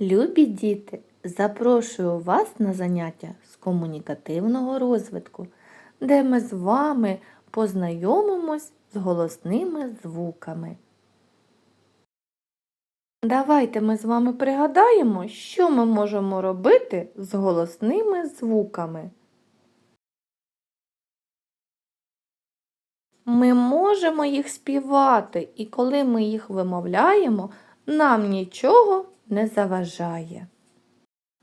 Любі діти, запрошую вас на заняття з комунікативного розвитку, де ми з вами познайомимось з голосними звуками. Давайте ми з вами пригадаємо, що ми можемо робити з голосними звуками. Ми можемо їх співати, і коли ми їх вимовляємо, нам нічого не заважає.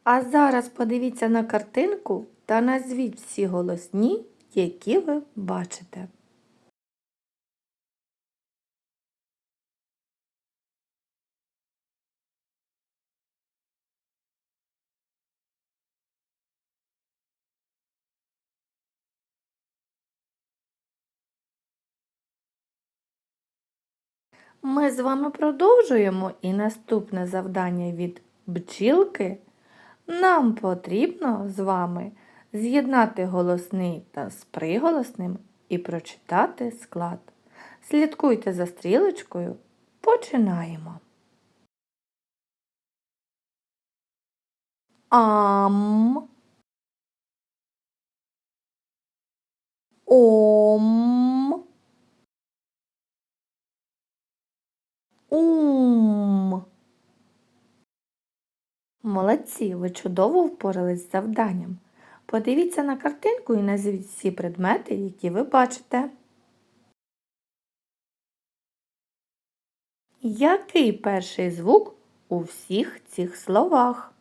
А зараз подивіться на картинку та назвіть всі голосні, які ви бачите. Ми з вами продовжуємо і наступне завдання від бджілки. Нам потрібно з вами з'єднати голосний та з приголосним і прочитати склад. Слідкуйте за стрілочкою. Починаємо. Ам. Ом. Ум. Молодці, ви чудово впорались з завданням. Подивіться на картинку і назвіть всі предмети, які ви бачите. Який перший звук у всіх цих словах?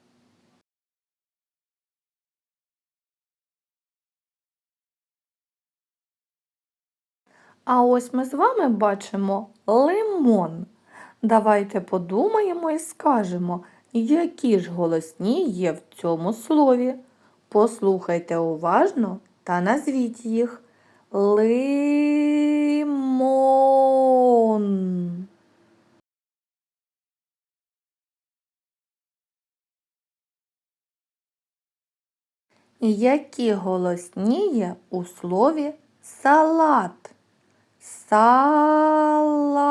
А ось ми з вами бачимо лимон. Давайте подумаємо і скажемо, які ж голосні є в цьому слові. Послухайте уважно та назвіть їх. Лимон. Які голосні є у слові салат? Салат.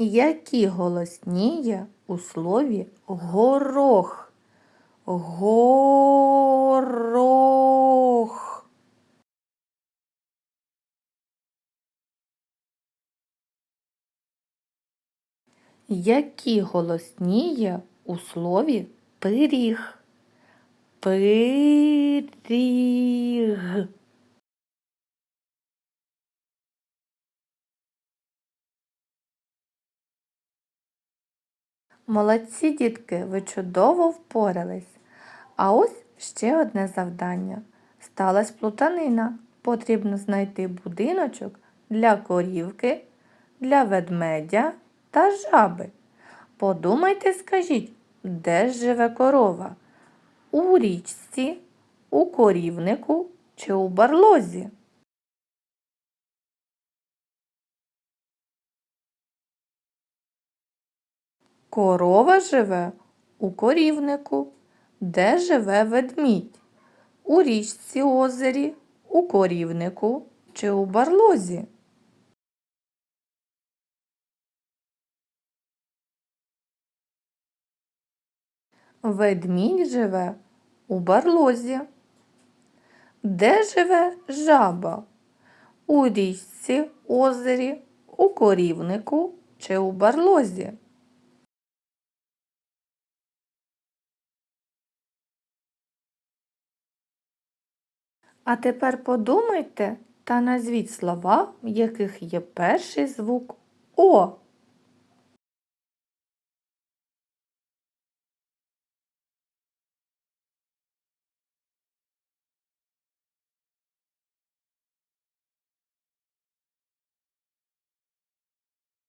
Які голосні є у слові горох? Горох. Які голосні у слові пиріг? Пиріг. Молодці дітки, ви чудово впорались. А ось ще одне завдання. Сталась плутанина. Потрібно знайти будиночок для корівки, для ведмедя та жаби. Подумайте, скажіть, де ж живе корова? У річці, у корівнику чи у барлозі? Корова живе у корівнику. Де живе ведмідь? У річці озері, у корівнику чи у барлозі? Ведмідь живе у барлозі. Де живе жаба? У річці, озері, у корівнику чи у барлозі? А тепер подумайте та назвіть слова, в яких є перший звук О.